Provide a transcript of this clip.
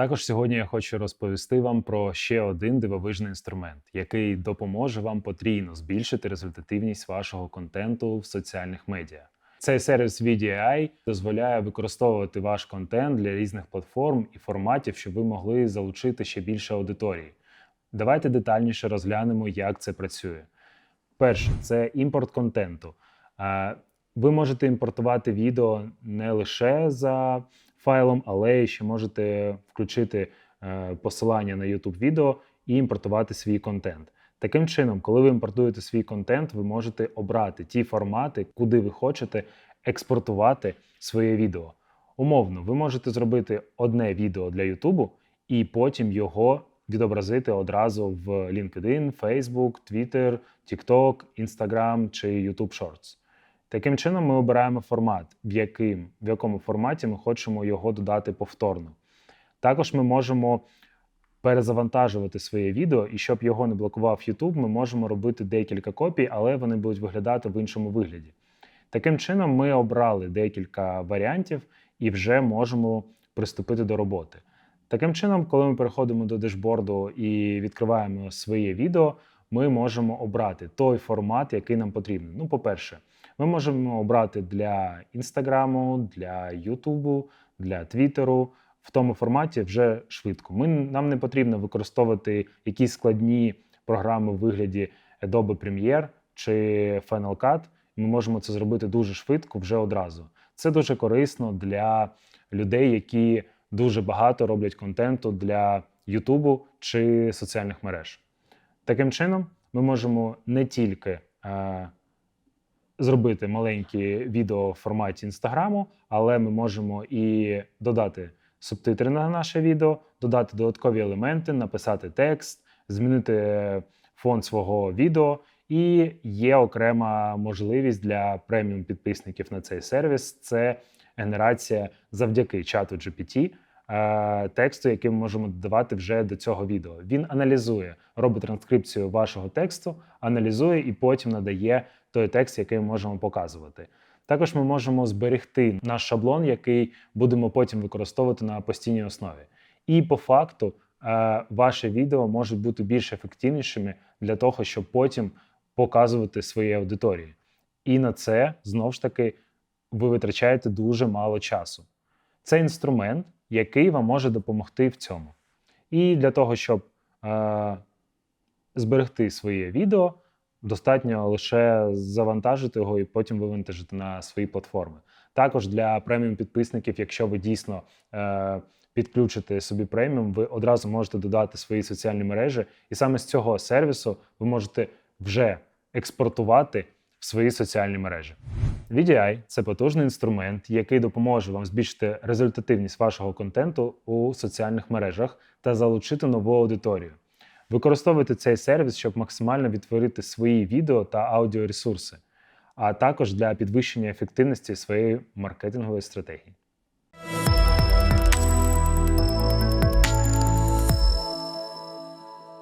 Також сьогодні я хочу розповісти вам про ще один дивовижний інструмент, який допоможе вам потрійно збільшити результативність вашого контенту в соціальних медіа. Цей сервіс VDI дозволяє використовувати ваш контент для різних платформ і форматів, щоб ви могли залучити ще більше аудиторії. Давайте детальніше розглянемо, як це працює. Перше, це імпорт контенту. Е, Ви можете імпортувати відео не лише за файлом, але ще можете включити е, посилання на YouTube відео і імпортувати свій контент. Таким чином, коли ви імпортуєте свій контент, ви можете обрати ті формати, куди ви хочете експортувати своє відео. Умовно, ви можете зробити одне відео для YouTube і потім його відобразити одразу в LinkedIn, Facebook, Twitter, TikTok, Instagram чи YouTube Shorts. Таким чином, ми обираємо формат, в, яким, в якому форматі ми хочемо його додати повторно. Також ми можемо перезавантажувати своє відео, і щоб його не блокував YouTube, ми можемо робити декілька копій, але вони будуть виглядати в іншому вигляді. Таким чином, ми обрали декілька варіантів і вже можемо приступити до роботи. Таким чином, коли ми переходимо до дешборду і відкриваємо своє відео, ми можемо обрати той формат, який нам потрібен. Ну, по-перше, ми можемо обрати для Інстаграму, для Ютубу, для Твіттеру в тому форматі вже швидко. Ми, нам не потрібно використовувати якісь складні програми в вигляді Adobe Premiere чи Final Cut. Ми можемо це зробити дуже швидко вже одразу. Це дуже корисно для людей, які дуже багато роблять контенту для Ютубу чи соціальних мереж. Таким чином, ми можемо не тільки е, зробити маленькі відео в форматі інстаграму, але ми можемо і додати субтитри на наше відео, додати додаткові елементи, написати текст, змінити фон свого відео. І є окрема можливість для преміум підписників на цей сервіс це генерація завдяки чату GPT тексту, який ми можемо додавати вже до цього відео. Він аналізує, робить транскрипцію вашого тексту, аналізує і потім надає той текст, який ми можемо показувати. Також ми можемо зберегти наш шаблон, який будемо потім використовувати на постійній основі. І по факту е, ваше відео можуть бути більш ефективнішими для того, щоб потім показувати своїй аудиторії. І на це знову ж таки ви витрачаєте дуже мало часу. Це інструмент, який вам може допомогти в цьому. І для того, щоб е, зберегти своє відео, достатньо лише завантажити його і потім вивантажити на свої платформи. Також для преміум підписників, якщо ви дійсно е, підключите собі преміум, ви одразу можете додати свої соціальні мережі, і саме з цього сервісу ви можете вже експортувати в свої соціальні мережі. VDI – це потужний інструмент, який допоможе вам збільшити результативність вашого контенту у соціальних мережах та залучити нову аудиторію. Використовуйте цей сервіс, щоб максимально відтворити свої відео та аудіоресурси, а також для підвищення ефективності своєї маркетингової стратегії.